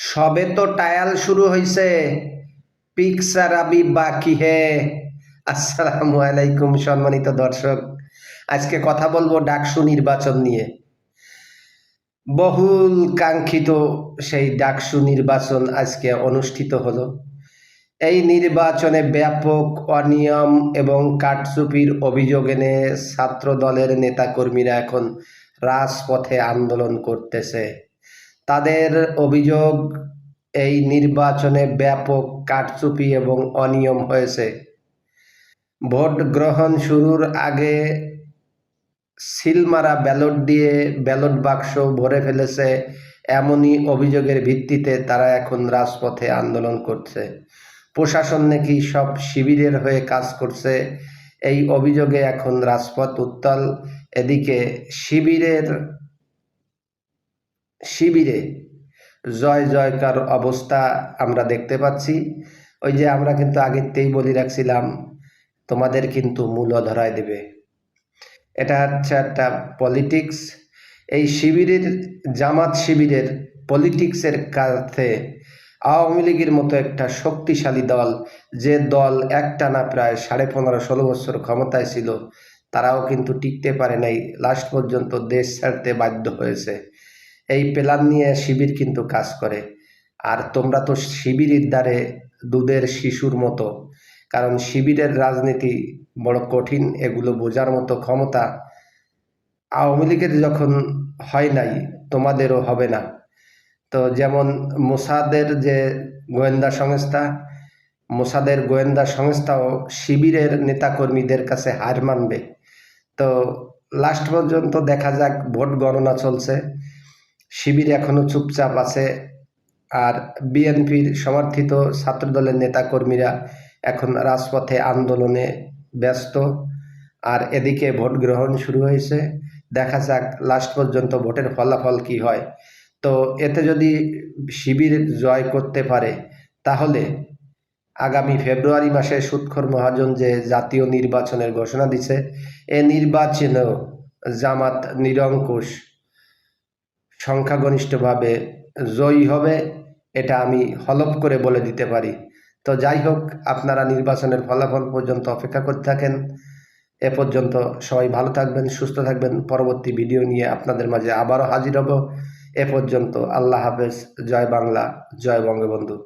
সবে তো টায়াল শুরু হয়েছে পিকচার আবি বাকি হে। আসসালামু আলাইকুম সম্মানিত দর্শক। আজকে কথা বলব ডাকসু নির্বাচন নিয়ে। বহুল কাঙ্ক্ষিত সেই ডাকসু নির্বাচন আজকে অনুষ্ঠিত হলো। এই নির্বাচনে ব্যাপক অনিয়ম এবং কারচুপির অভিযোগ এনে ছাত্র দলের নেতাকর্মীরা এখন রাজপথে আন্দোলন করতেছে। তাদের অভিযোগ, এই নির্বাচনে ব্যাপক কারচুপি এবং অনিয়ম হয়েছে। ভোট গ্রহণ শুরুর আগে সিলমারা ব্যালট দিয়ে ব্যালট বাক্স ভরে ফেলেছে এমনই অভিযোগের ভিত্তিতে তারা এখন রাজপথে আন্দোলন করছে। প্রশাসন নাকি সব শিবিরের হয়ে কাজ করছে, এই অভিযোগে এখন রাজপথ উত্তাল। এদিকে শিবিরের শিবিরে। জয় জয়কার অবস্থা আমরা দেখতে পাচ্ছি। ওই যে আমরা কিন্তু আগেতেই বলি রাখছিলাম, তোমাদের কিন্তু মূল্য ধরায় দেবে। এটা হচ্ছে একটা পলিটিক্স এই শিবিরের, জামাত শিবিরের পলিটিক্সের কাছে আওয়ামী লীগের মতো একটা শক্তিশালী দল, যে দল একটানা প্রায় সাড়ে পনেরো ষোলো বছর ক্ষমতায় ছিল, তারাও কিন্তু টিকতে পারে নাই। লাস্ট পর্যন্ত দেশ ছাড়তে বাধ্য হয়েছে। এই প্ল্যান নিয়ে শিবির কিন্তু কাজ করে। আর তোমরা তো শিবিরের দ্বারে দুধের শিশুর মতো। কারণ শিবিরের রাজনীতি বড় কঠিন, এগুলো বোঝার মতো ক্ষমতা আওয়ামী লীগের যখন হয় নাই, তোমাদেরও হবে না। তো যেমন মোসাদের যে গোয়েন্দা সংস্থা, মোসাদের গোয়েন্দা সংস্থাও শিবিরের নেতাকর্মীদের কাছে হার মানবে। তো লাস্ট পর্যন্ত দেখা যাক, ভোট গণনা চলছে। শিবির এখনও চুপচাপ আছে আর বিএনপির সমর্থিত ছাত্রদলের নেতাকর্মীরা এখন রাজপথে আন্দোলনে ব্যস্ত। আর এদিকে ভোট গ্রহণ শুরু হয়েছে। দেখা যাক লাস্ট পর্যন্ত ভোটের ফলাফল কি হয়। তো এতে যদি শিবির জয় করতে পারে, তাহলে আগামী ফেব্রুয়ারি মাসে সুৎখর মহাজন যে জাতীয় নির্বাচনের ঘোষণা দিছে, এ নির্বাচনেও জামাত নিরঙ্কুশ। সংখ্যাগরিষ্ঠভাবে জয়ী হবে, এটা আমি হলফ করে বলে দিতে পারি। তো যাই হোক, আপনারা নির্বাচনের ফলাফল পর্যন্ত অপেক্ষা করতে থাকেন। এ পর্যন্ত সবাই ভালো থাকবেন, সুস্থ থাকবেন। পরবর্তী ভিডিও নিয়ে আপনাদের মাঝে আবারও হাজির হব। এ পর্যন্ত আল্লাহ হাফেজ, জয় বাংলা, জয় বঙ্গবন্ধু।